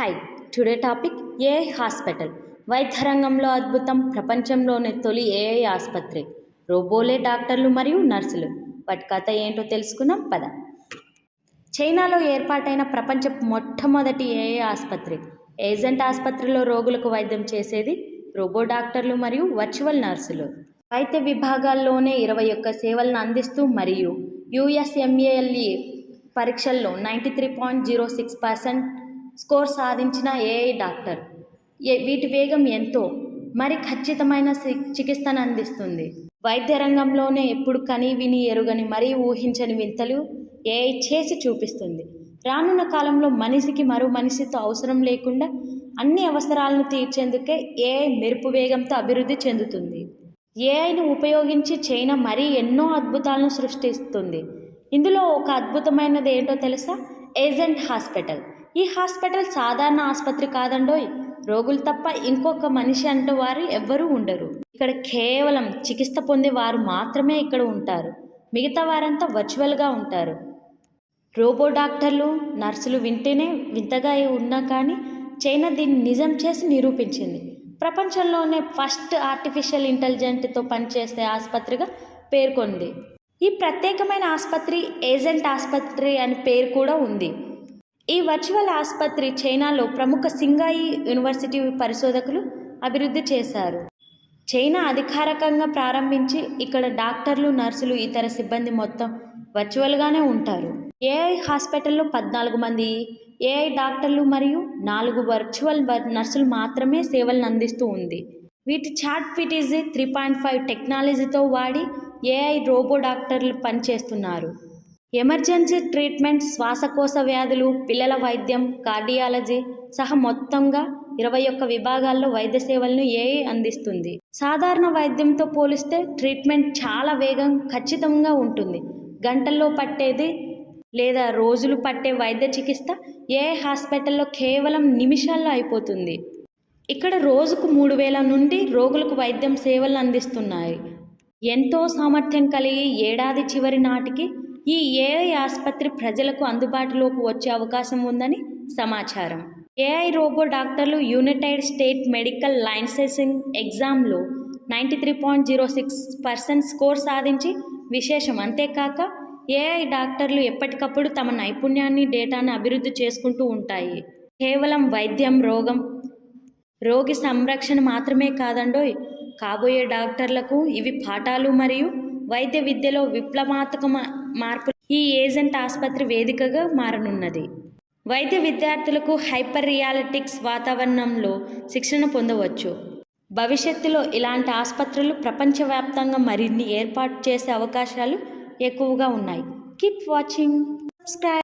Hi today topic AI hospital వైద్య రంగంలో అద్భుతం ప్రపంచంలోనే తొలి ఏఐ ఆసుపత్రి. రోబోలే డాక్టర్లు మరియు నర్సులు. వాటి కథ ఏంటో తెలుసుకుందాం పద. చైనాలో ఏర్పాటైన ప్రపంచ మొట్టమొదటి ఏఐ ఆసుపత్రి. ఏజెంట్ ఆసుపత్రిలో రోగులకు వైద్యం చేసేది రోబో డాక్టర్లు మరియు వర్చువల్ నర్సులు. వైద్య విభాగాల్లోనే ఇరవై ఒక్క సేవలను అందిస్తూ మరియు యుఎస్ఎంఏఎల్ఈ పరీక్షల్లో ninety three point zero six percent score సాధించిన ఏఐ డాక్టర్? ఏ- వీటి వేగం ఎంతో? మరి ఖచ్చితమైన చికిత్సను అందిస్తుంది. వైద్య రంగంలోనే ఎప్పుడు కని విని ఎరుగని మరీ ఊహించని వింతలు ఏఐ చేసి చూపిస్తుంది. రానున్న కాలంలో మనిషికి మరో మనిషితో అవసరం లేకుండా అన్ని అవసరాలను తీర్చేందుకే ఏఐ మెరుపు వేగంతో అభివృద్ధి చెందుతుంది. ఏఐను ఉపయోగించి చైనా మరీ ఎన్నో అద్భుతాలను సృష్టిస్తుంది. ఇందులో ఒక అద్భుతమైనది ఏంటో తెలుసా? Agent hospital. ఈ హాస్పిటల్ సాధారణ ఆసుపత్రి కాదండోయ్. రోగులు తప్ప ఇంకొక మనిషి అంటూ వారు ఎవ్వరూ ఉండరు. ఇక్కడ కేవలం చికిత్స పొందే వారు మాత్రమే ఇక్కడ ఉంటారు. మిగతా వారంతా వర్చువల్గా ఉంటారు. రోబో డాక్టర్లు నర్సులు వింటేనే వింతగా ఉన్నా కానీ చైనా దీన్ని నిజం చేసి నిరూపించింది. ప్రపంచంలోనే ఫస్ట్ ఆర్టిఫిషియల్ ఇంటెలిజెంట్తో పనిచేసే ఆసుపత్రిగా పేర్కొంది. ఈ ప్రత్యేకమైన ఆసుపత్రి ఏజెంట్ ఆసుపత్రి అని పేరు కూడా ఉంది. ఈ వర్చువల్ ఆసుపత్రి చైనాలో ప్రముఖ సింగాయి యూనివర్సిటీ పరిశోధకులు అభివృద్ధి చేశారు. చైనా అధికారికంగా ప్రారంభించి ఇక్కడ డాక్టర్లు నర్సులు ఇతర సిబ్బంది మొత్తం వర్చువల్గానే ఉంటారు. ఏఐ హాస్పిటల్లో పద్నాలుగు మంది ఏఐ డాక్టర్లు మరియు నాలుగు వర్చువల్ వర్- నర్సులు మాత్రమే సేవలను అందిస్తూ ఉంది. వీటి చాట్ ఫిటిజీ త్రీ పాయింట్ ఫైవ్ టెక్నాలజీతో వాడి ఏఐ రోబో డాక్టర్లు పనిచేస్తున్నారు. ఎమర్జెన్సీ ట్రీట్మెంట్ శ్వాసకోశ వ్యాధులు పిల్లల వైద్యం కార్డియాలజీ సహా మొత్తంగా ఇరవై ఒక్క విభాగాల్లో వైద్య సేవలను ఏఐ అందిస్తుంది. సాధారణ వైద్యంతో పోలిస్తే ట్రీట్మెంట్ చాలా వేగం ఖచ్చితంగా ఉంటుంది. గంటల్లో పట్టేది లేదా రోజులు పట్టే వైద్య చికిత్స ఏఐ హాస్పిటల్లో కేవలం నిమిషాల్లో అయిపోతుంది. ఇక్కడ రోజుకు మూడు వేల నుండి రోగులకు వైద్యం సేవలు అందిస్తున్నాయి. ఎంతో సామర్థ్యం కలిగి ఏడాది చివరి నాటికి ఈ ఏఐ ఆసుపత్రి ప్రజలకు అందుబాటులోకి వచ్చే అవకాశం ఉందని సమాచారం. ఏఐ రోబో డాక్టర్లు యునైటెడ్ స్టేట్ మెడికల్ లైసెన్సింగ్ ఎగ్జామ్లో ninety three point zero six percent score సాధించి విశేషం. అంతేకాక ఏఐ డాక్టర్లు ఎప్పటికప్పుడు తమ నైపుణ్యాన్ని డేటాను అభివృద్ధి చేసుకుంటూ ఉంటాయి. కేవలం వైద్యం రోగం రోగి సంరక్షణ మాత్రమే కాదండోయ్. కాబోయే డాక్టర్లకు ఇవి పాఠాలు మరియు వైద్య విద్యలో విప్లవాత్మక మార్పు ఈ ఏజెంట్ ఆసుపత్రి వేదికగా మారనున్నది. వైద్య విద్యార్థులకు హైపర్ రియాలిటిక్స్ వాతావరణంలో శిక్షణ పొందవచ్చు. భవిష్యత్తులో ఇలాంటి ఆసుపత్రులు ప్రపంచవ్యాప్తంగా మరిన్ని ఏర్పాటు చేసే అవకాశాలు ఎక్కువగా ఉన్నాయి. Keep watching subscribe